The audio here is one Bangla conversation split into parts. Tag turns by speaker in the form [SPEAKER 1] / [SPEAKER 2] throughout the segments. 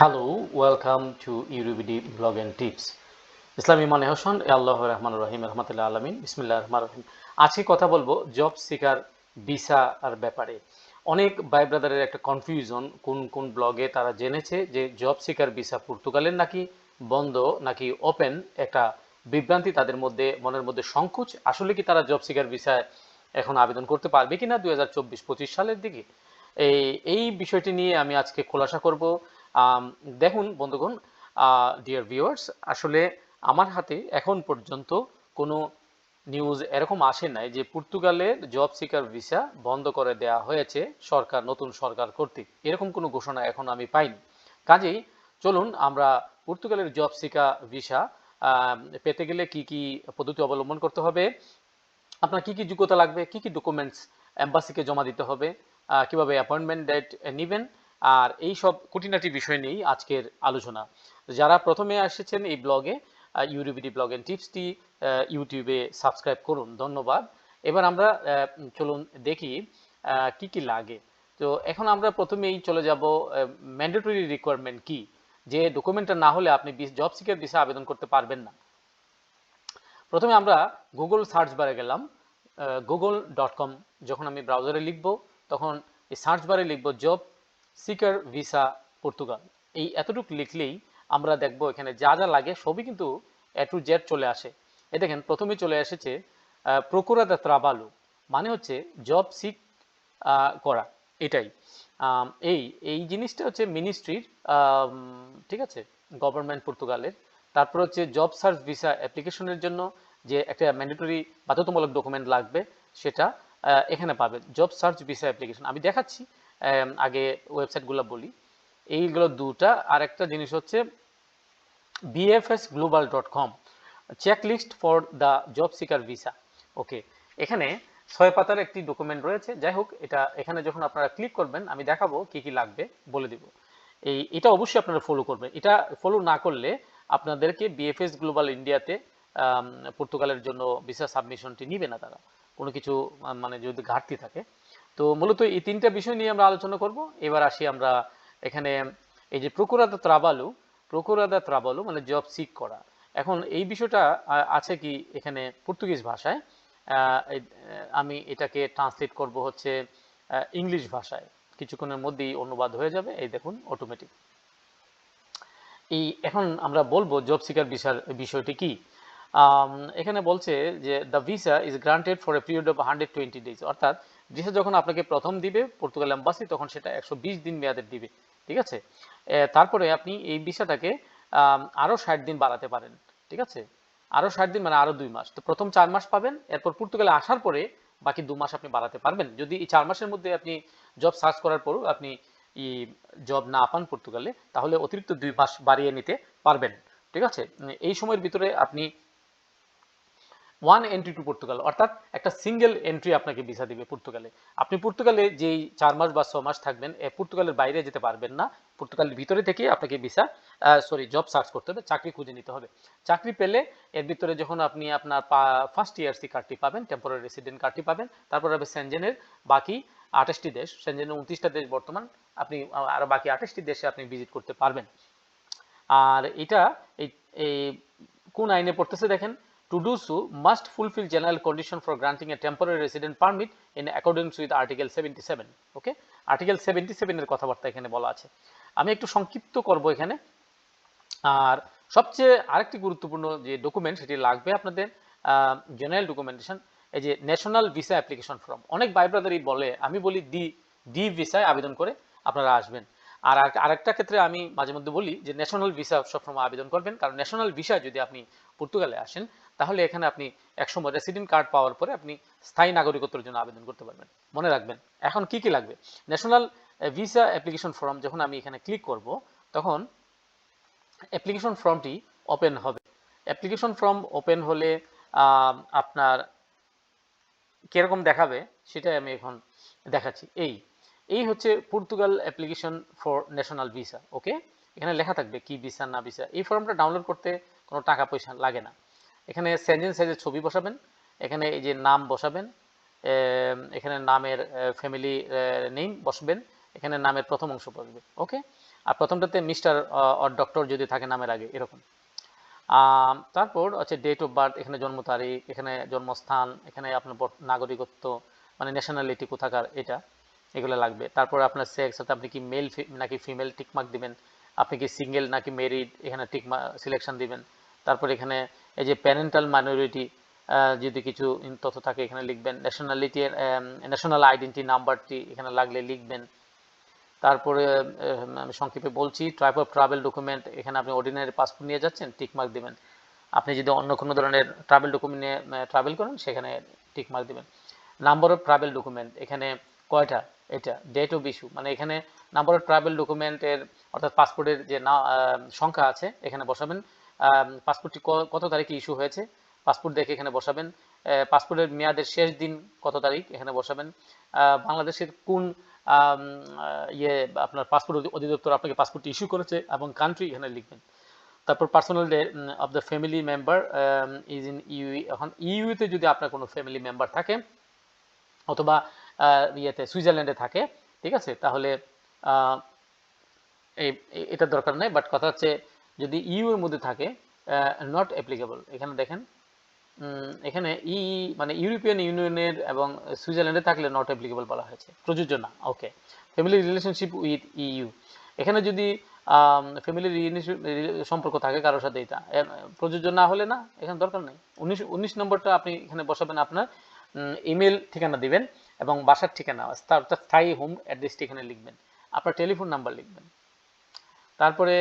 [SPEAKER 1] হ্যালো ওয়েলকাম টু ইউরুবিডি ব্লগ অ্যান্ড টিপস ইসলামী মানে হোসেন আল্লাহ রহমান রহিম, রহমতুল্লাহ আলমিন। বিসমিল্লাহ রহমান রহিম। আজকে কথা বলব জব সিকার, ভিসা আর ব্যাপারে। অনেক ভাই ব্রাদারের একটা কনফিউশন কোন কোন ব্লগে তারা জেনেছে যে জব সিকার, ভিসা পর্তুগালের নাকি বন্ধ, নাকি ওপেন একটা বিভ্রান্তি তাদের মধ্যে, মনের মধ্যে সংকোচ। আসলে কি তারা জব সিকার, ভিসায় এখন আবেদন করতে পারবে কিনা দুই হাজার চব্বিশ সালের দিকে? এই এই বিষয়টি নিয়ে আমি আজকে খোলাসা করব। দেখুন বন্ধুগণ ডিয়ার ভিউয়ার্স আসলে আমার হাতে এখন পর্যন্ত কোনো নিউজ এরকম আসে নাই যে পর্তুগালের জব সিকার ভিসা বন্ধ করে দেওয়া হয়েছে সরকার, নতুন সরকার কর্তৃক। এরকম কোনো ঘোষণা এখন আমি পাইনি। কাজেই চলুন আমরা পর্তুগালের জব সিকা ভিসা পেতে গেলে কি কি পদ্ধতি অবলম্বন করতে হবে, আপনার কি কি যোগ্যতা লাগবে, কি কি ডকুমেন্টস এম্বাসিকে জমা দিতে হবে কীভাবে অ্যাপয়েন্টমেন্ট ডেট নেবেন আর এই সব খুঁটিনাটি বিষয় নিয়েই আজকের আলোচনা। যারা প্রথমে এসেছেন এই ব্লগে ইউরিবিডি ব্লগ এন্ড টিপসটি ইউটিউবে সাবস্ক্রাইব করুন, ধন্যবাদ। এবার আমরা চলুন দেখি কি কি লাগে। তো এখন আমরা প্রথমেই চলে যাব ম্যান্ডেটরি রিকোয়ারমেন্ট কি? যে ডকুমেন্টটা না হলে আপনি জব সিকার ভিসা আবেদন করতে পারবেন না। প্রথমে আমরা গুগল সার্চ বারে গেলাম গুগল ডট কম যখন আমি ব্রাউজারে লিখব, তখন এই সার্চ বারে লিখব জব সিকার ভিসা পর্তুগাল। এই এতটুকু লিখলেই আমরা দেখব এখানে যা যা লাগে সবই কিন্তু এ টু জেড চলে আসে। এ দেখেন প্রথমে চলে এসেছে প্রকুরাদা ত্রাবালু মানে হচ্ছে জব সিক করা, এটাই। এই এই জিনিসটা হচ্ছে মিনিস্ট্রির ঠিক আছে, গভর্নমেন্ট পর্তুগালের। তারপর হচ্ছে জব সার্চ ভিসা অ্যাপ্লিকেশনের জন্য যে একটা ম্যান্ডেটরি বাধ্যতামূলক ডকুমেন্ট লাগবে, সেটা এখানে পাবেন, জব সার্চ ভিসা অ্যাপ্লিকেশন। আমি দেখাচ্ছি আগে ওয়েবসাইটগুলো বলি। এইগুলো দুটা। আর একটা জিনিস হচ্ছে BFS global dot com checklist for the job seeker visa okay এখানে ছয় পাতার একটি ডকুমেন্ট রয়েছে। যাই হোক, এটা এখানে যখন আপনারা ক্লিক করবেন, আমি দেখাবো কি কি লাগবে, বলে দিব। এই, এটা অবশ্যই আপনারা ফলো করবেন। এটা ফলো না করলে আপনাদেরকে বিএফএস গ্লোবাল ইন্ডিয়াতে পর্তুগালের জন্য ভিসা সাবমিশনটি নিবে না তারা। কোনো কিছু মানে যদি ঘাটতি থাকে। তো মূলত এই তিনটা বিষয় নিয়ে আমরা আলোচনা করব। এবার আসি আমরা এখানে এই যে প্রকুরাদা ত্রাবালু প্রকুরাদা ত্রাবালু মানে জব সিক করা। এখন এই বিষয়টা আছে কি এখানে পর্তুগিজ ভাষায়? আমি এটাকে ট্রান্সলেট করব হচ্ছে ইংলিশ ভাষায়। কিছুক্ষণের মধ্যেই অনুবাদ হয়ে যাবে। এই দেখুন অটোমেটিক এই এখন আমরা বলব জব সিকার বিষয়টি কি? এখানে বলছে যে the visa is granted for a period of hundred twenty days অর্থাৎ ভিসা যখন আপনাকে প্রথম দিবে পর্তুগাল অ্যাম্বাসি তখন সেটা একশো বিশ দিন মেয়াদের দিবে ঠিক আছে? তারপরে আপনি এই ভিসাটাকে আম, আরও ষাট দিন বাড়াতে পারেন ঠিক আছে? আরও ষাট দিন মানে আরও দুই মাস। তো প্রথম চার মাস পাবেন এরপর পর্তুগালে আসার পরে বাকি দু মাস আপনি বাড়াতে পারবেন। যদি এই চার মাসের মধ্যে আপনি জব সার্চ করার পরও আপনি ই জব না পান পর্তুগালে তাহলে অতিরিক্ত দুই মাস বাড়িয়ে নিতে পারবেন ঠিক আছে? এই সময়ের ভিতরে আপনি ওয়ান এন্ট্রি টু পর্তুগাল অর্থাৎ একটা সিঙ্গেল এন্ট্রি আপনাকে ভিসা দিবে পর্তুগালে আপনি পর্তুগালে যেই চার মাস বা ছ মাস থাকবেন পর্তুগালের বাইরে যেতে পারবেন না। পর্তুগালের ভিতরে থেকে আপনাকে ভিসা সরি জব সার্চ করতে হবে চাকরি খুঁজে নিতে হবে। চাকরি পেলে এর ভিতরে যখন আপনি আপনার ফার্স্ট ইয়ারসি কার্ডটি পাবেন টেম্পোরারি রেসিডেন্ট কার্ডটি পাবেন তারপর হবে সেনজেনের বাকি আঠাশটি দেশ। সেনজেনের উনত্রিশটা দেশ বর্তমান আপনি আহ, আরও বাকি আঠাশটি দেশে আপনি ভিজিট করতে পারবেন। আর এটা এই কোন আইনে পড়তেছে দেখেন? To do so must fulfil general condition for granting a temporary resident permit in accordance with article seventy seven okay article seventy সেভেনের কথাবার্তা এখানে বলা আছে। আমি একটু সংক্ষিপ্ত করব এখানে। আর সবচেয়ে আরেকটি গুরুত্বপূর্ণ যে ডকুমেন্ট সেটি লাগবে আপনাদের জেনারেল ডকুমেন্টেশন এই যে ন্যাশনাল ভিসা অ্যাপ্লিকেশন ফর্ম অনেক ভাই ব্রাদারই বলে, আমি বলি ডি ডি ভিসায় আবেদন করে আপনারা আসবেন। আর- আরেকটা ক্ষেত্রে আমি মাঝে মধ্যে বলি যে ন্যাশনাল ভিসা সবসময় আবেদন করবেন, কারণ ন্যাশনাল ভিসা যদি আপনি পর্তুগালে আসেন তাহলে এখানে আপনি একসময় রেসিডেন্ট কার্ড পাওয়ার পরে আপনি স্থায়ী নাগরিকত্বের জন্য আবেদন করতে পারবেন। মনে রাখবেন, এখন কি কি লাগবে? ন্যাশনাল ভিসা অ্যাপ্লিকেশন ফর্ম যখন আমি এখানে ক্লিক করব, তখন অ্যাপ্লিকেশন ফর্মটি ওপেন হবে। অ্যাপ্লিকেশন ফর্ম ওপেন হলে আপনার কীরকম দেখাবে সেটাই আমি এখন দেখাচ্ছি। এই এই হচ্ছে Portugal application for national visa okay এখানে লেখা থাকবে কি ভিসা না ভিসা এই ফর্মটা ডাউনলোড করতে কোনো টাকা পয়সা লাগে না। এখানে সেঞ্জেন সাইজের ছবি বসাবেন, এখানে এই যে নাম বসাবেন এখানে নামের ফ্যামিলি নেম বসবেন, এখানে নামের প্রথম অংশ বসবে, ওকে? আর প্রথমটাতে মিস্টার অর ডক্টর যদি থাকে নামের আগে, এরকম। তারপর হচ্ছে ডেট অফ বার্থ এখানে জন্ম তারিখ, এখানে জন্মস্থান, এখানে আপনার নাগরিকত্ব মানে ন্যাশনালিটি কোথাকার, এটা, এগুলো লাগবে। তারপর আপনার সেক্স অর্থাৎ আপনি কি মেল নাকি ফিমেল টিকমার্ক দিবেন, আপনি কি সিঙ্গেল নাকি মেরিড এখানে টিকমার্ক সিলেকশন দিবেন। তারপর এখানে এই যে প্যারেন্টাল মাইনরিটি যদি কিছু তথ্য থাকে, এখানে লিখবেন। ন্যাশনালিটি ন্যাশনাল আইডেন্টি নাম্বারটি এখানে লাগলে লিখবেন। তারপরে আমি সংক্ষেপে বলছি টাইপ অফ ট্রাভেল ডকুমেন্ট এখানে আপনি অর্ডিনারি পাসপোর্ট নিয়ে যাচ্ছেন টিকমার্ক দেবেন। আপনি যদি অন্য কোনো ধরনের ট্রাভেল ডকুমেন্ট নিয়ে ট্রাভেল করেন, সেখানে টিকমার্ক দিবেন। নাম্বার অফ ট্রাভেল ডকুমেন্ট এখানে কয়টা? এটা ডেট অফ ইস্যু মানে এখানে নাম্বার অফ ট্রাভেল ডকুমেন্টের অর্থাৎ পাসপোর্টের যে না সংখ্যা আছে, এখানে বসাবেন। পাসপোর্টটি কত তারিখে ইস্যু হয়েছে? পাসপোর্ট দেখে এখানে বসাবেন। পাসপোর্টের মেয়াদের শেষ দিন কত তারিখ এখানে বসাবেন। বাংলাদেশের কোন ইয়ে আপনার পাসপোর্ট অধিদপ্তর আপনাকে পাসপোর্ট ইস্যু করেছে এবং কান্ট্রি এখানে লিখবেন। তারপর personal of the family member is in EU এখন ইউতে যদি আপনার কোনো ফ্যামিলি মেম্বার থাকে অথবা ইয়েতে সুইজারল্যান্ডে থাকে ঠিক আছে? তাহলে আহ, এই এ- এটার দরকার নেই বাট কথা হচ্ছে যদি ইউ এর মধ্যে থাকে নট অ্যাপ্লিকেবল এখানে দেখেন এখানে ই মানে ইউরোপিয়ান ইউনিয়নের এবং সুইজারল্যান্ডে থাকলে নট অ্যাপ্লিকেবল বলা হয়েছে। প্রযোজ্য না okay family relationship with EU এখানে যদি ফ্যামিলি সম্পর্ক থাকে কারোর সাথে, এটা প্রযোজ্য না হলে না, এখানে দরকার নেই। উনিশ উনিশ নম্বরটা আপনি এখানে বসাবেন আপনার ইমেল ঠিকানা দিবেন এবং বাসার ঠিকানা অর্থাৎ স্থায়ী হোম অ্যাড্রেসটি এখানে লিখবেন। আপনার টেলিফোন নাম্বার লিখবেন। তারপরে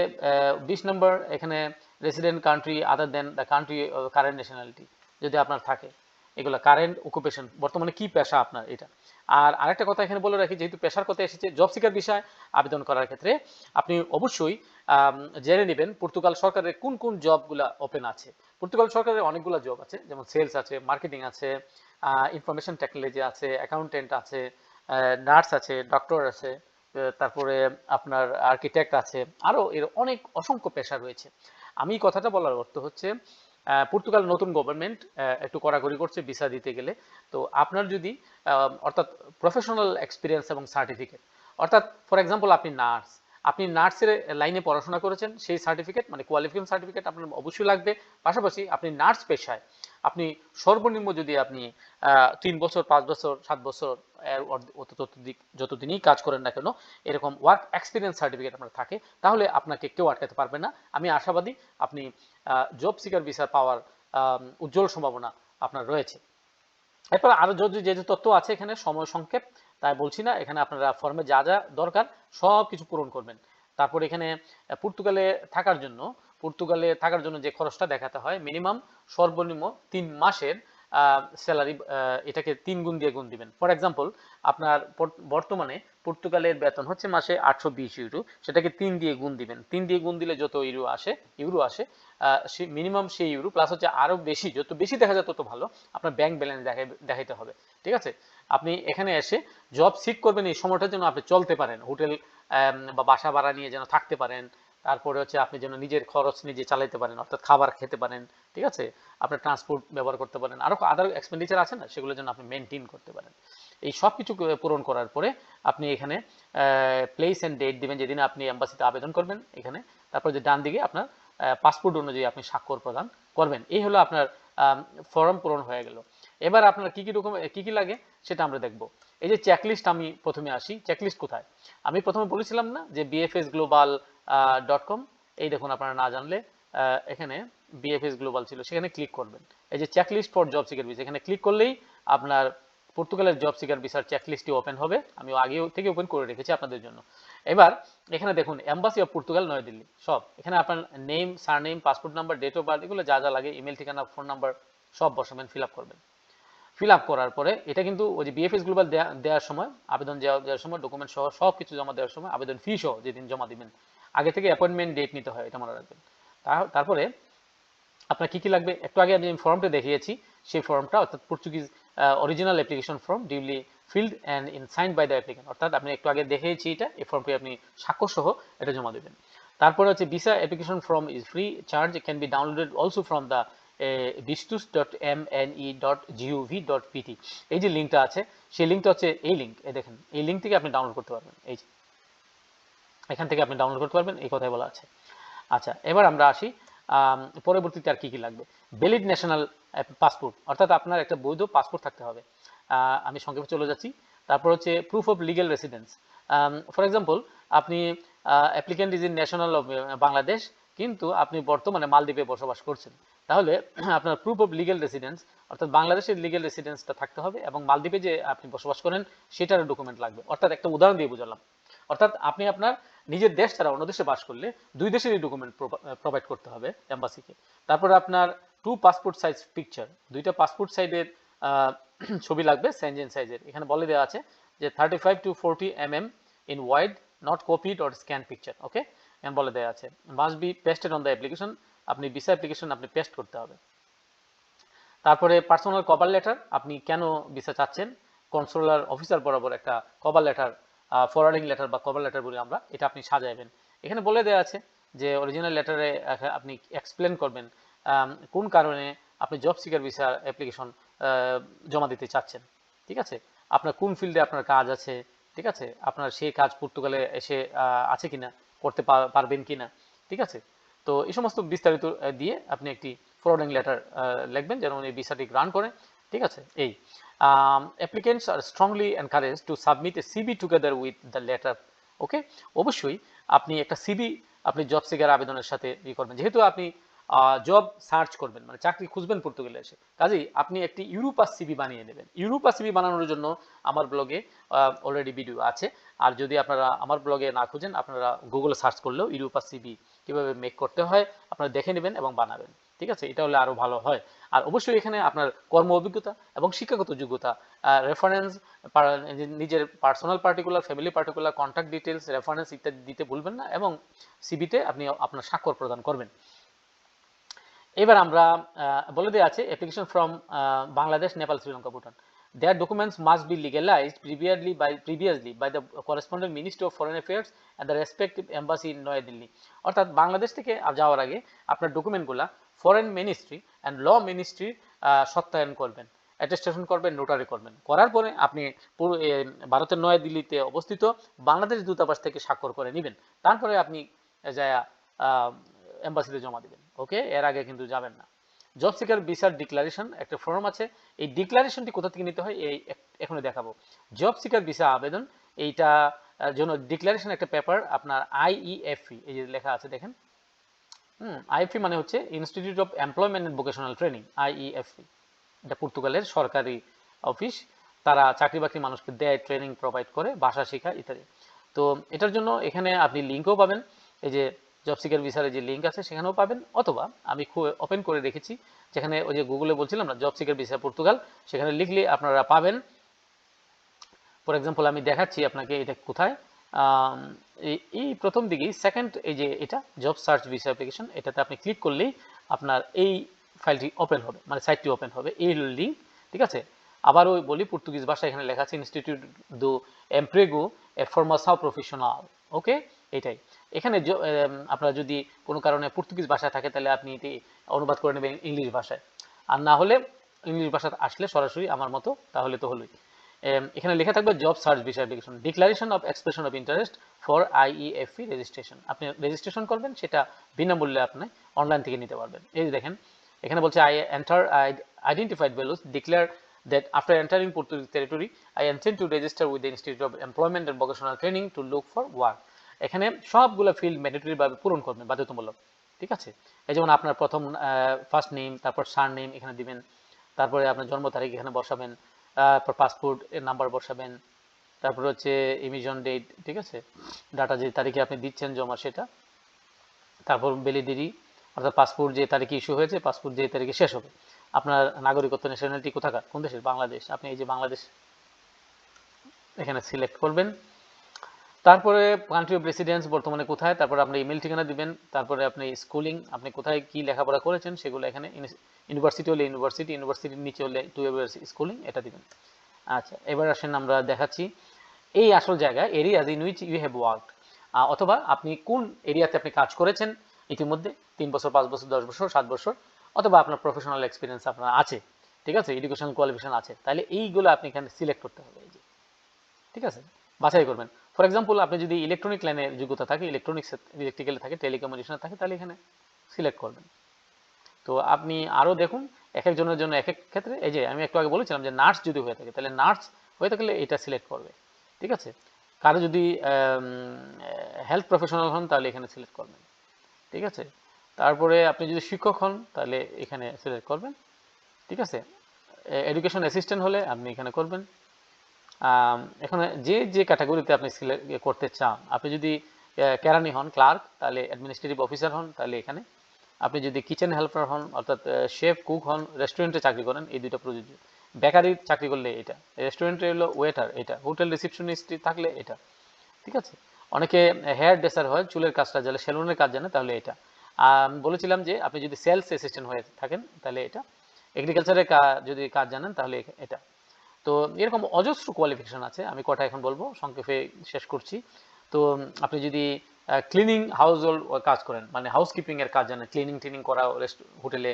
[SPEAKER 1] বিশ নম্বর, এখানে resident country other than the country current nationality যদি আপনার থাকে, এগুলো কারেন্ট অকুপেশন বর্তমানে কি পেশা আপনার এটা? আর আরেকটা কথা এখানে বলে রাখি, যেহেতু পেশার কথা এসেছে জব সিকার বিষয় আবেদন করার ক্ষেত্রে আপনি অবশ্যই জেনে নেবেন পর্তুগাল সরকারের কোন কোন জবগুলা ওপেন আছে। পর্তুগাল সরকারের অনেকগুলো জব আছে, যেমন সেলস আছে মার্কেটিং আছে ইনফরমেশন টেকনোলজি আছে অ্যাকাউন্টেন্ট আছে নার্স আছে ডক্টর আছে তারপরে আপনার আর্কিটেক্ট আছে আরও এর অনেক অসংখ্য পেশা রয়েছে। আমি কথাটা বলার অর্থ হচ্ছে পর্তুগাল নতুন গভর্নমেন্ট একটু কড়াকড়ি করছে ভিসা দিতে গেলে। তো আপনার যদি অর্থাৎ প্রফেশনাল এক্সপিরিয়েন্স এবং সার্টিফিকেট অর্থাৎ ফর এক্সাম্পল আপনি নার্স আপনি নার্সের লাইনে পড়াশোনা করেছেন, সেই সার্টিফিকেট মানে কোয়ালিফিকেশন সার্টিফিকেট আপনার অবশ্যই লাগবে। পাশাপাশি আপনি নার্স পেশায় আপনি সর্বনিম্ন যদি আপনি তিন বছর, পাঁচ বছর, সাত বছর যতদিনই কাজ করেন না কেন, এরকম ওয়ার্ক এক্সপিরিয়েন্স সার্টিফিকেট আপনার থাকে, তাহলে আপনাকে কেউ আটকাতে পারবে না। আমি আশাবাদী আপনি জব সিকার ভিসা পাওয়ার উজ্জ্বল সম্ভাবনা আপনার রয়েছে। এরপর আরও যদি যে যে তথ্য আছে এখানে, সময় সংক্ষেপ, তাই বলছি না, এখানে আপনারা ফর্মে যা যা দরকার সব কিছু পূরণ করবেন। তারপর এখানে পর্তুগালে থাকার জন্য পর্তুগালে থাকার জন্য যে খরচটা দেখাতে হয়, মিনিমাম সর্বনিম্ন তিন মাসের স্যালারি এটাকে তিন গুণ দিয়ে গুণ দিবেন। ফর এক্সাম্পল আপনার বর্তমানে পর্তুগালের বেতন হচ্ছে মাসে আটশো বিশ ইউরো, সেটাকে তিন দিয়ে গুণ দিবেন। তিন দিয়ে গুণ দিলে যত ইউরো আসে ইউরো আসে মিনিমাম সেই ইউরো প্লাস হচ্ছে আরও বেশি, যত বেশি দেখা যায় তত ভালো, আপনার ব্যাংক ব্যালেন্স দেখাই দেখাইতে হবে। ঠিক আছে? আপনি এখানে এসে জব সিক করবেন, এই সময়টার জন্য আপনি চলতে পারেন। হোটেল বা বাসা ভাড়া নিয়ে যেন থাকতে পারেন তারপরে হচ্ছে আপনি যেন নিজের খরচ নিজে চালাতে পারেন, অর্থাৎ খাবার খেতে পারেন, ঠিক আছে? আপনার ট্রান্সপোর্ট ব্যবহার করতে পারেন। আরও আদার এক্সপেন্ডিচার আছে না? সেগুলো যেন আপনি মেনটেন করতে পারেন। এই সব কিছু পূরণ করার পরে আপনি এখানে প্লেস এন্ড ডেট দিবেন, যেদিন আপনি এম্বাসিতে আবেদন করবেন এখানে। তারপর যে ডান দিকে আপনার পাসপোর্ট অনুযায়ী আপনি স্বাক্ষর প্রদান করবেন। এই হলো আপনার ফর্ম পূরণ হয়ে গেল। এবার আপনার কি কি ডকুমেন্ট কি কি লাগে সেটা আমরা দেখব। এই যে চেকলিস্ট আমি প্রথমে আসি। চেকলিস্ট কোথায়? আমি প্রথমে বলেছিলাম না যে বিএফএস গ্লোবাল ডট কম এই দেখুন আপনারা না জানলে এখানে বিএফএস গ্লোবাল ছিল, সেখানে ক্লিক করবেন। এই যে checklist for job seeker visa এখানে ক্লিক করলেই আপনার পর্তুগালের জব সিকার ভিসার চেকলিস্টটি ওপেন হবে। আমি আগে থেকে ওপেন করে রেখেছি আপনাদের জন্য। এবার, এখানে দেখুন এম্বাসি অফ পর্তুগাল নয়াদিল্লি সব। এখানে আপনার name surname passport number date of birth এগুলো যা যা লাগে ইমেল ঠিকানা ফোন নাম্বার সব বসাবেন ফিল আপ করবেন। ফিল আপ করার পরে, এটা কিন্তু ওই যে বিএফএস গ্লোবাল দেওয়ার সময়, আবেদন দেওয়ার সময় ডকুমেন্ট সহ সব কিছু জমা দেওয়ার সময় আবেদন ফি সহ যেদিন জমা দিবেন আগে থেকে অ্যাপয়েন্টমেন্ট ডেট নিতে হয়, এটা মনে রাখবেন। তারপরে আপনার কি কি লাগবে? একটু আগে আমি ফর্মটা দেখিয়েছি, সেই ফর্মটা অর্থাৎ Portuguese original application form duly filled and in sign by the applicant অর্থাৎ আপনি একটু আগে দেখিয়েছি এটা, এই ফর্মটি আপনি স্বাক্ষর সহ এটা জমা দেবেন। তারপরে হচ্ছে visa application form is free charge can be downloaded also from the vistos dot M N E dot G O V dot PT এই যে লিঙ্কটা আছে, সেই লিঙ্কটা হচ্ছে এই লিঙ্ক এই দেখেন, এই লিঙ্ক থেকে আপনি ডাউনলোড করতে পারবেন। এই যে এখান থেকে আপনি ডাউনলোড করতে পারবেন, এই কথাই বলা আছে। আচ্ছা এবার আমরা আসি পরবর্তীতে আর কি কি লাগবে? ভ্যালিড ন্যাশনাল পাসপোর্ট অর্থাৎ আপনার একটা বৈধ পাসপোর্ট থাকতে হবে। আমি সংক্ষেপে চলে যাচ্ছি। তারপর হচ্ছে proof of legal residence for example আপনি applicant is in national of Bangladesh, কিন্তু আপনি বর্তমানে মালদ্বীপে বসবাস করছেন। তাহলে আপনার প্রুফ অফ লিগেল রেসিডেন্স অর্থাৎ বাংলাদেশের লিগেল রেসিডেন্সটা থাকতে হবে এবং মালদ্বীপে যে আপনি বসবাস করেন সেটার ডকুমেন্ট লাগবে। অর্থাৎ একটা উদাহরণ দিয়ে বুঝালাম। অর্থাৎ আপনি আপনার নিজের দেশ ছাড়া অন্য দেশে বাস করলে দুই দেশেরই ডকুমেন্ট প্রোভাইড করতে হবে এম্বাসিকে। তারপর আপনার টু পাসপোর্ট সাইজ পিকচার দুইটা পাসপোর্ট সাইজের ছবি লাগবে সেনজেন সাইজের এখানে বলে দেওয়া আছে যে thirty five two forty M M in wide not copied or scan picture okay এখানে বলে দেওয়া আছে। Must be pasted on the application আপনি ভিসা অ্যাপ্লিকেশন আপনি পেস্ট করতে হবে। তারপরে পার্সোনাল কভার লেটার আপনি কেন ভিসা চাচ্ছেন? কনসোলার অফিসার বরাবর একটা কভার লেটার ফরওয়ার্ডিং লেটার বা কভার লেটার বলি আমরা এটা আপনি সাজাবেন এখানে বলে দেওয়া আছে যে অরিজিনাল লেটারে আপনি এক্সপ্লেন করবেন কোন কারণে আপনি জব সিকার ভিসা অ্যাপ্লিকেশন জমা দিতে চাচ্ছেন, ঠিক আছে? আপনার কোন ফিল্ডে আপনার কাজ আছে, ঠিক আছে? আপনার সেই কাজ পর্তুগালে এসে আছে কিনা, করতে পারবেন কিনা, ঠিক আছে? তো এই সমস্ত বিস্তারিত দিয়ে আপনি একটি ফরওয়ার্ডিং লেটার লিখবেন, যেন উনি ভিসাটি গ্রান্ট করে, ঠিক আছে? এই। Applicants are strongly encouraged to submit a CV together with the letter okay অবশ্যই আপনি একটা সিবি আপনি জব সিকার আবেদনের সাথে ই করবেন। যেহেতু আপনি জব সার্চ করবেন মানে চাকরি খুঁজবেন পর্তুগালে এসে। কাজেই আপনি একটি ইউরোপাস সিবি বানিয়ে নেবেন। ইউরোপাস সিবি বানানোর জন্য আমার ব্লগে অলরেডি ভিডিও আছে। আর যদি আপনারা আমার ব্লগে না খুঁজেন, আপনারা গুগলে সার্চ করলেও ইউরোপাস সিবি কীভাবে মেক করতে হয়, আপনারা দেখে নেবেন এবং বানাবেন। ঠিক আছে? এটা হলে আরও ভালো হয়। আর অবশ্যই এখানে আপনার কর্ম অভিজ্ঞতা এবং শিক্ষাগত যোগ্যতা রেফারেন্স নিজের personal particular family particular contact details reference ইত্যাদি দিতে ভুলবেন না এবং সিবিতে আপনি আপনার স্বাক্ষর প্রদান করবেন। এবার আমরা বলে দেওয়া আছে application from Bangladesh Nepal Sri Lanka Bhutan their documents must be legalized previously by previously by the correspondent ministry of foreign affairs and the respective embassy in New Delhi অর্থাৎ বাংলাদেশ থেকে যাওয়ার আগে আপনার ডকুমেন্টগুলো ফরেন মিনিস্ট্রি অ্যান্ড ল মিনিস্ট্রির সত্যায়ন করবেন অ্যাটেস্টেশন করবেন নোটারি করবেন। করার পরে আপনি ভারতের নয়াদিল্লিতে অবস্থিত বাংলাদেশ দূতাবাস থেকে স্বাক্ষর করে নেবেন। তারপরে আপনি যা এম্বাসিতে জমা দিবেন। ওকে এর আগে কিন্তু যাবেন না। জব সিকার ভিসার ডিক্লারেশন একটা ফর্ম আছে। এই ডিক্লারেশনটি কোথা থেকে নিতে হয়? এই এখনই দেখাবো। জব সিকার ভিসা আবেদন, এইটা জন্য ডিক্লারেশন একটা পেপার আপনার আইইএফই এই যে লেখা আছে দেখেন। হুম। আইএফই মানে হচ্ছে institute of employment and vocational training IEFE এটা পর্তুগালের সরকারি অফিস। তারা চাকরি বাকরি মানুষকে দেয় ট্রেনিং প্রোভাইড করে, ভাষা শেখা ইত্যাদি। তো এটার জন্য এখানে আপনি লিঙ্কও পাবেন। এই যে জব সিকার ভিসারের যে লিঙ্ক আছে, সেখানেও পাবেন। অথবা আমি খুব ওপেন করে রেখেছি, যেখানে ওই যে গুগলে বলছিলাম না জব সিকার ভিসা পর্তুগাল, সেখানে লিখলে আপনারা পাবেন। ফর এক্সাম্পল আমি দেখাচ্ছি আপনাকে এটা কোথায়। এই- প্রথম দিকেই সেকেন্ড এই যে এটা জব সার্চ ভিসা অ্যাপ্লিকেশন এটাতে আপনি ক্লিক করলেই আপনার এই ফাইলটি ওপেন হবে মানে সাইটটি ওপেন হবে, এই লিঙ্ক ঠিক আছে? আবারও বলি পর্তুগিজ ভাষা এখানে লেখা আছে ইনস্টিটিউট দো এমপ্রেগো এ ফর্মাসাও প্রফেশনাল ওকে এটাই। এখানে আপনার যদি কোনো কারণে পর্তুগিজ ভাষায় থাকে, তাহলে আপনি এটি অনুবাদ করে নেবেন ইংলিশ ভাষায়। আর না হলে ইংলিশ ভাষা আসলে সরাসরি আমার মতো, তাহলে তো হলোই। এখানে লেখা থাকবে job search visa application declaration of expression of interest for IEFE registration আপনি রেজিস্ট্রেশন করবেন সেটা বিনামূল্যে আপনি অনলাইন থেকে নিতে পারবেন। এই যে দেখেন এখানে বলছে I enter identified values declare that after entering Portuguese territory, I intend to register with the Institute of Employment and Vocational Training to look for work. এখানে সবগুলো ফিল্ড ম্যান্ডেটরি ভাবে পূরণ করবেন বাধ্যতামূলক। ঠিক আছে? এই যেমন আপনার প্রথম ফার্স্ট নেম তারপর সার নেম এখানে দিবেন তারপরে আপনার জন্ম তারিখ এখানে বসাবেন তারপর পাসপোর্ট, এর নাম্বার বসাবেন, তারপর হচ্ছে ইমিশন ডেট ঠিক আছে? ডাটা যে তারিখে আপনি দিচ্ছেন জমা সেটা, তারপর বেলিডিরি অর্থাৎ পাসপোর্ট যে তারিখে ইস্যু হয়েছে, পাসপোর্ট যে তারিখে শেষ হবে। আপনার নাগরিকত্ব ন্যাশনালিটি কোথাকার? কোন দেশের? বাংলাদেশ। আপনি এই যে বাংলাদেশ, এখানে সিলেক্ট করবেন তারপরে কান্ট্রি অফ রেসিডেন্স বর্তমানে কোথায়? তারপরে আপনি ইমেল ঠিকানা দিবেন, তারপরে আপনি স্কুলিং আপনি কোথায় কি লেখাপড়া করেছেন সেগুলো এখানে ইউনিভার্সিটি হলে ইউনিভার্সিটি ইউনিভার্সিটির নিচে হলে টু ইয়ার্স স্কুলিং এটা দিবেন। আচ্ছা এবার আসেন আমরা দেখাচ্ছি এই আসল জায়গায় areas in which you have worked অথবা আপনি কোন এরিয়াতে আপনি কাজ করেছেন ইতিমধ্যে, তিন বছর, পাঁচ বছর, দশ বছর, সাত বছর, অথবা আপনার প্রফেশনাল এক্সপিরিয়েন্স আপনার আছে, ঠিক আছে? এডুকেশন কোয়ালিফিকেশন আছে। তাহলে এইগুলো আপনি এখানে সিলেক্ট করতে হবে ঠিক আছে? বাছাই করবেন। ফর এক্সাম্পল আপনি যদি ইলেকট্রনিক লাইনের যোগ্যতা থাকে ইলেকট্রনিক্স ইলেকট্রিক্যালে থাকে টেলিকমিউনিকেশনে থাকে, তাহলে এখানে সিলেক্ট করবেন। তো আপনি আরও দেখুন, এক একজনের জন্য এক এক ক্ষেত্রে, এই যে আমি একটু আগে বলেছিলাম যে নার্স যদি হয়ে থাকে, তাহলে নার্স হয়ে থাকলে এটা সিলেক্ট করবে। ঠিক আছে? কারও যদি হেলথ প্রফেশনাল হন, তাহলে এখানে সিলেক্ট করবেন। ঠিক আছে? তারপরে আপনি যদি শিক্ষক হন, তাহলে এখানে সিলেক্ট করবেন। ঠিক আছে? এডুকেশন অ্যাসিস্ট্যান্ট হলে আপনি এখানে করবেন। এখানে যে যে ক্যাটাগরিতে আপনি সিলেক্ট করতে চান, আপনি যদি কেরানি হন ক্লার্ক তাহলে অ্যাডমিনিস্ট্রেটিভ অফিসার হন, তাহলে এখানে। আপনি যদি কিচেন হেল্পার হন, অর্থাৎ শেফ কুক হন রেস্টুরেন্টে চাকরি করেন, এই দুটো প্রযোজ্য। বেকারির চাকরি করলে এটা রেস্টুরেন্টে হলো ওয়েটার এটা। হোটেল রিসেপশনিস্ট থাকলে এটা। ঠিক আছে? অনেকে হেয়ার ড্রেসার হয়, চুলের কাজটা জানে সেলুনের কাজ জানে, তাহলে এটা। বলেছিলাম যে, আপনি যদি সেলস অ্যাসিস্ট্যান্ট হয়ে থাকেন, তাহলে এটা। এগ্রিকালচারের যদি কাজ জানেন, তাহলে এটা। তো এরকম অজস্র কোয়ালিফিকেশন আছে, আমি কটা এখন বলব, সংক্ষেপে শেষ করছি। তো আপনি যদি ক্লিনিং হাউস হোল্ড কাজ করেন মানে হাউসকিপিং এর কাজ জানেন ক্লিনিং টিনিং করা রেস্ট হোটেলে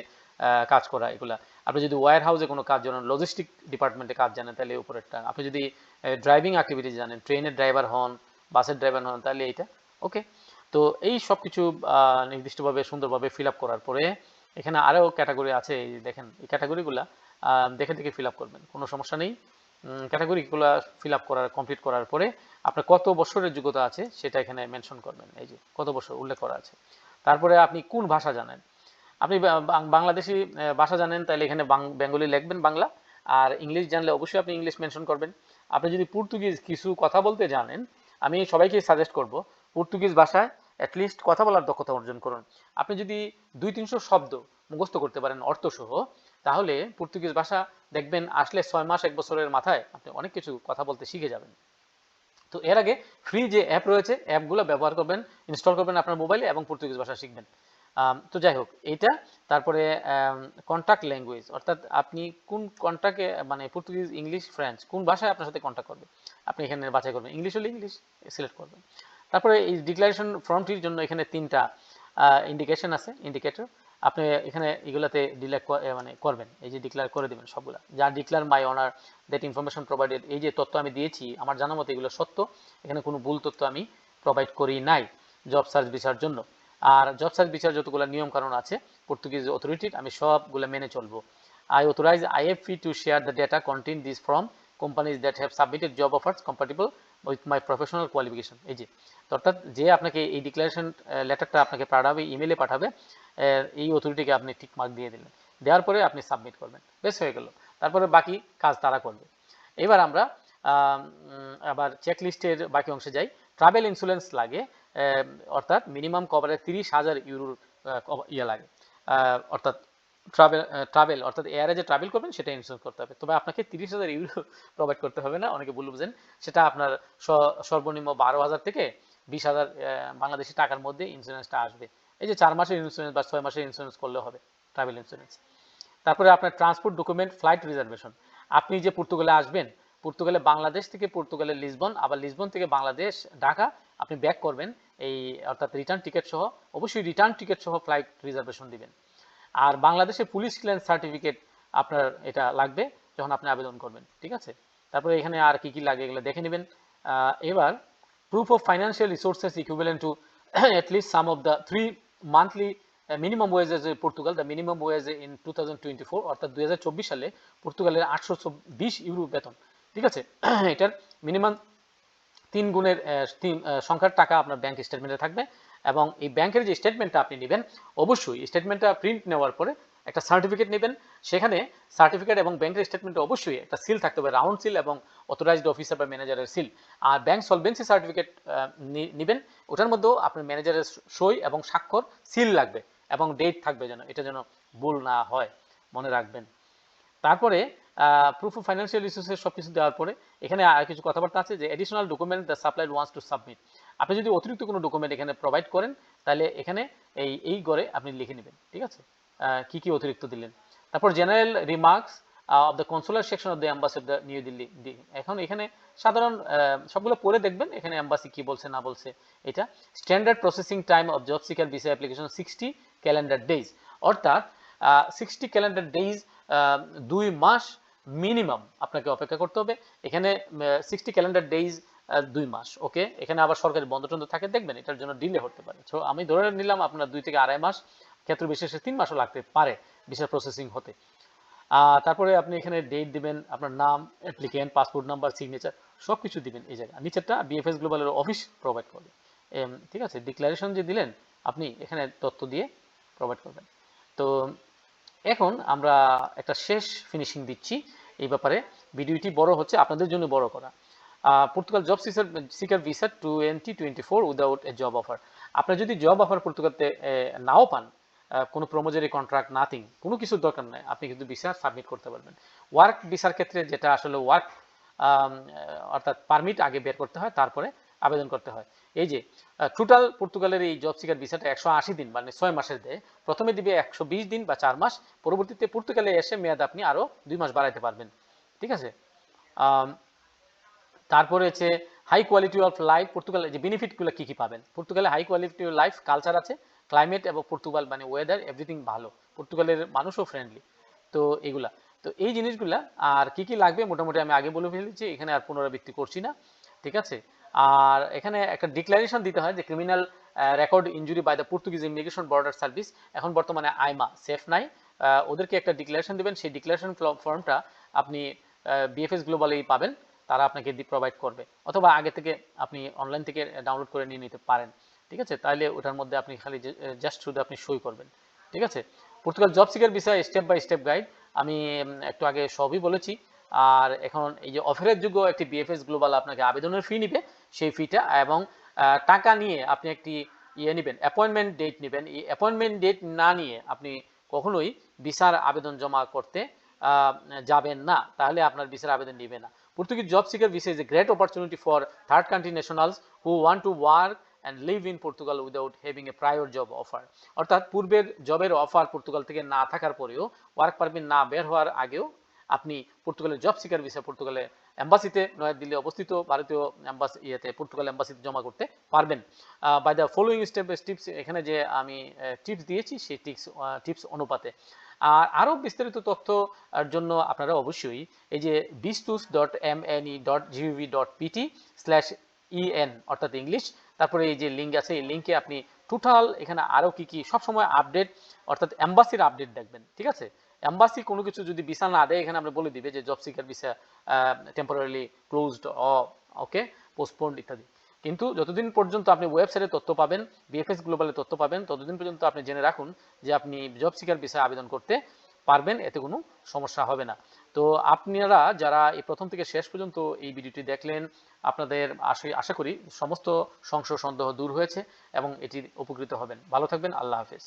[SPEAKER 1] কাজ করা, এগুলা। আপনি যদি ওয়ার হাউসে কোনো কাজ জানেন লজিস্টিক ডিপার্টমেন্টে কাজ জানেন, তাহলে উপরেরটা। আপনি যদি ড্রাইভিং অ্যাক্টিভিটিস জানেন ট্রেনের ড্রাইভার হন বাসের ড্রাইভার হন, তাহলে এইটা। ওকে তো এই সব কিছু নির্দিষ্টভাবে, সুন্দরভাবে ফিল আপ করার পরে, এখানে আরও ক্যাটাগরি আছে দেখেন, এই ক্যাটাগরিগুলা দেখে দেখে ফিল আপ করবেন, কোনো সমস্যা নেই। ক্যাটাগরিগুলো ফিল আপ করার কমপ্লিট করার পরে আপনার কত বছরের যোগ্যতা আছে সেটা এখানে মেনশন করবেন, এই যে কত বছর উল্লেখ করা আছে। তারপরে আপনি কোন ভাষা জানেন? আপনি বাংলাদেশি ভাষা জানেন, তাহলে এখানে বেঙ্গলি লিখবেন বাংলা, আর ইংলিশ জানলে অবশ্যই আপনি ইংলিশ মেনশন করবেন। আপনি যদি পর্তুগিজ কিছু কথা বলতে জানেন, আমি সবাইকে সাজেস্ট করব, পর্তুগিজ ভাষায় অ্যাটলিস্ট কথা বলার দক্ষতা অর্জন করুন। আপনি যদি দুই তিনশো শব্দ মুখস্থ করতে পারেন অর্থসহ তাহলে পর্তুগিজ ভাষা দেখবেন আসলে ছয় মাস, এক বছরের মাথায় আপনি অনেক কিছু কথা বলতে শিখে যাবেন। তো এর আগে ফ্রি যে অ্যাপ রয়েছে অ্যাপগুলো ব্যবহার করবেন ইনস্টল করবেন আপনার মোবাইলে এবং পর্তুগিজ ভাষা শিখবেন। তো যাই হোক, এইটা, তারপরে কন্ট্যাক্ট ল্যাঙ্গুয়েজ অর্থাৎ আপনি কোন কন্ট্যাক্টে মানে পর্তুগিজ, ইংলিশ, ফ্রেঞ্চ, কোন ভাষায় আপনার সাথে কন্ট্যাক্ট করবে? আপনি এখানে বাছাই করবেন, ইংলিশ হলে ইংলিশ সিলেক্ট করবেন। তারপরে এই ডিক্লারেশন ফর্মটির জন্য এখানে তিনটা ইন্ডিকেশন আছে ইন্ডিকেটর আপনি এখানে এগুলাতে ডিলেক্ট মানে করবেন, এই যে ডিক্লেয়ার করে দেবেন সবগুলা। যা declare my honour that information provided এই যে তথ্য আমি দিয়েছি, আমার জানা মতো এগুলো সত্য, এখানে কোনো ভুল তথ্য আমি প্রোভাইড করি নাই জব সার্চ ভিসার জন্য। আর জব সার্চ ভিসার যতগুলো নিয়ম কানুন আছে পর্তুগিজ অথরিটির আমি সবগুলো মেনে চলবো। I authorise IFP to share the data content this from companies that have submitted job offers compatible with my professional qualification এই যে অর্থাৎ যে আপনাকে এই ডিক্লারেশন লেটারটা আপনাকে পাঠাবে ইমেলে পাঠাবে এই অথরিটিকে আপনি টিক মার্ক দিয়ে দিলেন। দেওয়ার পরে আপনি সাবমিট করবেন। বেশ, হয়ে গেল। তারপরে বাকি কাজ তারা করবে। এবার আমরা আবার চেক লিস্টের বাকি অংশে যাই। ট্রাভেল ইন্স্যুরেন্স লাগে অর্থাৎ মিনিমাম কভারে তিরিশ হাজার ইউরোর ইয়ে লাগে। অর্থাৎ ট্রাভেল ট্রাভেল অর্থাৎ এয়ারে যে ট্রাভেল করবেন, সেটা ইন্স্যুরেন্স করতে হবে। তবে আপনাকে তিরিশ হাজার ইউরো প্রোভাইড করতে হবে না, অনেকে ভুল বুঝেন। সেটা আপনার সর্বনিম্ন বারো হাজার থেকে বিশ হাজার বাংলাদেশি টাকার মধ্যে ইন্স্যুরেন্সটা আসবে। এই যে চার মাসের ইন্স্যুরেন্স বা ছয় মাসের ইন্স্যুরেন্স করলে হবে ট্রাভেল ইন্স্যুরেন্স তারপরে আপনার ট্রান্সপোর্ট ডকুমেন্ট ফ্লাইট রিজার্ভেশন আপনি যে পর্তুগালে আসবেন পর্তুগালে বাংলাদেশ থেকে পর্তুগালের লিসবন আবার লিসবন থেকে বাংলাদেশ, ঢাকা, আপনি ব্যাক করবেন, এই অর্থাৎ রিটার্ন টিকিট সহ, অবশ্যই রিটার্ন টিকিট সহ ফ্লাইট রিজার্ভেশন দিবেন। আর বাংলাদেশে পুলিশ ক্লিয়ারেন্স সার্টিফিকেট আপনার এটা লাগবে, যখন আপনি আবেদন করবেন, ঠিক আছে? তারপরে এখানে আর কি কি লাগে এগুলো দেখে নেবেন। এবার proof of financial resources equivalent to at least some of the three monthly minimum wages in Portugal, the minimum wage in 2024 অর্থাৎ 2024 সালে পর্তুগালের আটশো বিশ ইউরো বেতন। ঠিক আছে? এটার মিনিমাম তিন গুণের তিন সংখ্যার টাকা আপনার ব্যাংক স্টেটমেন্টে থাকবে এবং এই ব্যাংকের যে স্টেটমেন্টটা আপনি নেবেন অবশ্যই স্টেটমেন্টটা প্রিন্ট নেওয়ার পরে একটা সার্টিফিকেট নেবেন। সেখানে সার্টিফিকেট এবং ব্যাংকের স্টেটমেন্টে অবশ্যই একটা সিল থাকতে হবে রাউন্ড সিল এবং অথরাইজড অফিসার বা ম্যানেজারের সিল আর ব্যাংক সলভেন্সি সার্টিফিকেট নেবেন। ওটার মধ্যেও আপনার ম্যানেজারের সই এবং স্বাক্ষর সিল লাগবে এবং ডেট থাকবে যেন, এটা যেন ভুল না হয়, মনে রাখবেন। তারপরে প্রুফ অফ ফাইন্যান্সিয়াল রিসোর্সেস সব কিছু দেওয়ার পরে, এখানে আর কিছু কথাবার্তা আছে যে additional document the supplied once to submit আপনি যদি অতিরিক্ত কোনো ডকুমেন্ট এখানে প্রোভাইড করেন, তাহলে এখানে এই এই গড়ে আপনি লিখে নেবেন, ঠিক আছে? কি কি অতিরিক্ত দিলেন? তারপর general remarks of the consular section of the embassy of the New Delhi এখন এখানে সাধারণ সবগুলো পড়ে দেখবেন, এখানে অ্যাম্বাসি কি বলছে, না বলছে, এটা। Standard processing time of job seeker visa application sixty calendar days অর্থাৎ সিক্সটি ক্যালেন্ডার ডেজ দুই মাস মিনিমাম আপনাকে অপেক্ষা করতে হবে। এখানে সিক্সটি ক্যালেন্ডার ডেজ দুই মাস, ওকে? এখানে আবার সরকারি বন্ধ টন্ধ থাকে, দেখবেন এটার জন্য ডিলে হতে পারে। তো আমি ধরে নিলাম আপনার দুই থেকে আড়াই মাস ক্ষেত্র বিশেষে তিন মাসও লাগতে পারে ভিসা প্রসেসিং হতে। তারপরে আপনি এখানে ডেট দিবেন, আপনার নাম অ্যাপ্লিকেন্ট পাসপোর্ট নাম্বার সিগনেচার সব কিছু দিবেন এই জায়গায়। নিচেরটা বিএফএস গ্লোবালের অফিস প্রোভাইড করবে। ঠিক আছে? ডিক্লারেশন যে দিলেন, আপনি এখানে তথ্য দিয়ে প্রোভাইড করবেন। তো এখন আমরা একটা শেষ ফিনিশিং দিচ্ছি এই ব্যাপারে। ভিডিওটি বড় হচ্ছে আপনাদের জন্য বড় করা। Portugal job seeker seeker visa twenty twenty four without a job offer আপনার যদি জব অফার পর্তুগালতে নাও পান কোনো প্রমোজারি কন্ট্রাক্ট নাথিং কোনো কিছুর দরকার নাই। আপনি কিন্তু ভিসা সাবমিট করতে পারবেন। ওয়ার্ক ভিসার ক্ষেত্রে যেটা আসলে ওয়ার্ক অর্থাৎ পারমিট আগে বের করতে হয়, তারপরে আবেদন করতে হয়। এই যে টোটাল পর্তুগালের এই জব সিকার ভিসাটা একশো আশি দিন মানে ছয় মাসের দেয়। প্রথমে দিবে একশো বিশ দিন বা চার মাস, পরবর্তীতে পর্তুগালে এসে মেয়াদ আপনি আরও দুই মাস বাড়াইতে পারবেন। ঠিক আছে? তারপরে হচ্ছে হাই কোয়ালিটি অফ লাইফ পর্তুগালে যে বেনিফিটগুলো কী কী পাবেন? পর্তুগালে high quality of life culture আছে। ক্লাইমেট এবং পর্তুগাল মানে ওয়েদার এভরিথিং ভালো। পর্তুগালের মানুষও ফ্রেন্ডলি তো এগুলা। তো এই জিনিসগুলা আর কি কি লাগবে মোটামুটি আমি আগে বলে ফেলেছি, এখানে আর পুনরাবৃত্তি করছি না, ঠিক আছে? আর এখানে একটা ডিক্লারেশন দিতে হয় যে criminal record injury by the Portuguese immigration border service এখন বর্তমানে আইমা সেফ নাই। ওদেরকে একটা ডিক্লারেশন দিবেন, সেই ডিক্লারেশন ফর্মটা আপনি বিএফএস গ্লোবালেই পাবেন, তারা আপনাকে প্রোভাইড করবে। অথবা আগে থেকে আপনি অনলাইন থেকে ডাউনলোড করে নিয়ে নিতে পারেন। ঠিক আছে? তাহলে ওটার মধ্যে আপনি খালি জাস্ট শুধু আপনি সই করবেন। ঠিক আছে? পর্তুগাল জব সিকার বিষয় স্টেপ বাই স্টেপ গাইড আমি একটু আগে সবই বলেছি। আর এখন এই যে অফারের যোগ্য একটি বিএফএস গ্লোবাল আপনাকে আবেদনের ফি নিবে। সেই ফিটা এবং টাকা নিয়ে আপনি একটি ইয়ে নেবেন অ্যাপয়েন্টমেন্ট ডেট নেবেন। এই অ্যাপয়েন্টমেন্ট ডেট না নিয়ে আপনি কখনোই ভিসার আবেদন জমা করতে যাবেন না। তাহলে আপনার ভিসার আবেদন নেবে না। Portuguese job seeker visa is a great opportunity for third country nationals who want to work and live in Portugal without having a prior job offer অর্থাৎ পূর্বের জবের অফার পর্তুগাল থেকে না থাকার পরেও ওয়ার্ক পারমিট না বের হওয়ার আগেও আপনি পর্তুগালের জব সিকার ভিসা পর্তুগালে এম্বাসিতে নয়াদিল্লি অবস্থিত, ভারতীয় এম্বাসি ইয়েতে পর্তুগাল এম্বাসিতে জমা করতে পারবেন। By the following step tips এখানে যে আমি টিপস দিয়েছি সেই টিপস টিপস অনুপাতে। আর আরও বিস্তারিত তথ্য জন্য আপনারা অবশ্যই এই যে বিস্তুস dot M N E dot GV dot PT slash EN অর্থাৎ ইংলিশ তারপরে এই যে লিঙ্ক আছে, এই লিঙ্কে আপনি টোটাল এখানে আরও কি কি, সবসময় আপডেট অর্থাৎ এম্বাসির আপডেট দেখবেন, ঠিক আছে? এম্বাসি কোনো কিছু যদি ভিসা না দেয়, এখানে আমরা বলে দিবে যে job seeker visa temporary closed okay postponed ইত্যাদি। কিন্তু যতদিন পর্যন্ত আপনি ওয়েবসাইটে তথ্য পাবেন বিএফএস গ্লোবালে তথ্য পাবেন, ততদিন পর্যন্ত আপনি জেনে রাখুন যে আপনি জব সিকার ভিসায় আবেদন করতে পারবেন, এতে কোনো সমস্যা হবে না। তো আপনারা যারা এই প্রথম থেকে শেষ পর্যন্ত এই ভিডিওটি দেখলেন, আপনাদের আশা আশা করি সমস্ত সংশয়, সন্দেহ দূর হয়েছে এবং এটির উপকৃত হবেন। ভালো থাকবেন, আল্লাহ হাফেজ।